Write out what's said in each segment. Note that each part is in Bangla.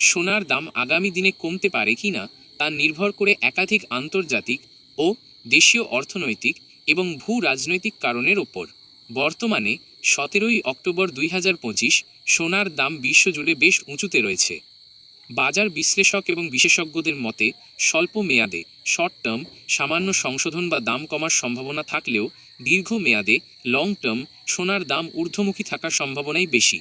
সোনার দাম আগামী দিনে কমতে পারে কি না তা নির্ভর করে একাধিক আন্তর্জাতিক ও দেশীয় অর্থনৈতিক এবং ভূ রাজনৈতিক কারণের ওপর। বর্তমানে সতেরোই অক্টোবর দুই হাজার পঁচিশ সোনার দাম বিশ্বজুড়ে বেশ উঁচুতে রয়েছে। বাজার বিশ্লেষক এবং বিশেষজ্ঞদের মতে, স্বল্প মেয়াদে শর্ট টার্ম সামান্য সংশোধন বা দাম কমার সম্ভাবনা থাকলেও দীর্ঘ মেয়াদে লং টার্ম সোনার দাম ঊর্ধ্বমুখী থাকার সম্ভাবনাই বেশি।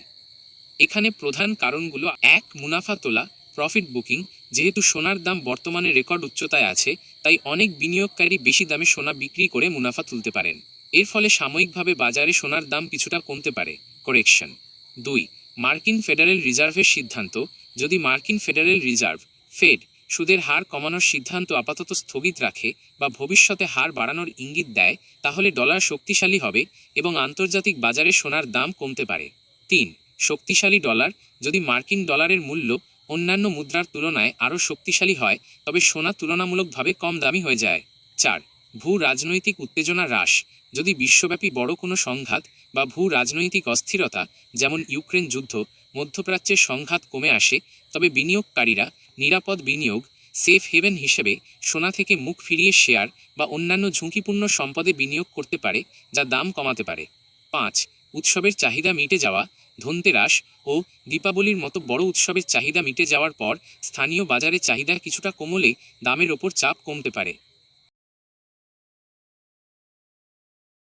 এখানে প্রধান কারণগুলো এক, মুনাফা তোলা প্রফিট বুকিং যেহেতু সোনার দাম বর্তমানে রেকর্ড উচ্চতায় আছে, তাই অনেক বিনিয়োগকারী বেশি দামে সোনা বিক্রি করে মুনাফা তুলতে পারেন। এর ফলে সাময়িকভাবে বাজারে সোনার দাম কিছুটা কমতে পারে। করেকশন দুই, মার্কিন ফেডারেল রিজার্ভের সিদ্ধান্ত। যদি মার্কিন ফেডারেল রিজার্ভ, ফেড, সুদের হার কমানোর সিদ্ধান্ত আপাতত স্থগিত রাখে বা ভবিষ্যতে হার বাড়ানোর ইঙ্গিত দেয়, তাহলে ডলার শক্তিশালী হবে এবং আন্তর্জাতিক বাজারে সোনার দাম কমতে পারে। তিন শক্তিশালী ডলার। যদি মার্কিন ডলারের মূল্য অন্যান্য মুদ্রার তুলনায় আরও শক্তিশালী হয়, তবে সোনা তুলনামূলকভাবে কম দামি হয়ে যায়। চার, ভূ রাজনৈতিক উত্তেজনা হ্রাস। যদি বিশ্বব্যাপী বড় কোনো সংঘাত বা ভূ রাজনৈতিক অস্থিরতা, যেমন ইউক্রেন যুদ্ধ, মধ্যপ্রাচ্যের সংঘাত কমে আসে, তবে বিনিয়োগকারীরা নিরাপদ বিনিয়োগ, সেফ হেভেন হিসেবে সোনা থেকে মুখ ফিরিয়ে শেয়ার বা অন্যান্য ঝুঁকিপূর্ণ সম্পদে বিনিয়োগ করতে পারে, যা দাম কমাতে পারে। পাঁচ, উৎসবের চাহিদা মিটে যাওয়া। ধনতেরাস ও দীপাবলির মতো বড় উৎসবের চাহিদা মিটে যাওয়ার পর স্থানীয় বাজারে চাহিদা কিছুটা কমলে দামের ওপর চাপ কমতে পারে।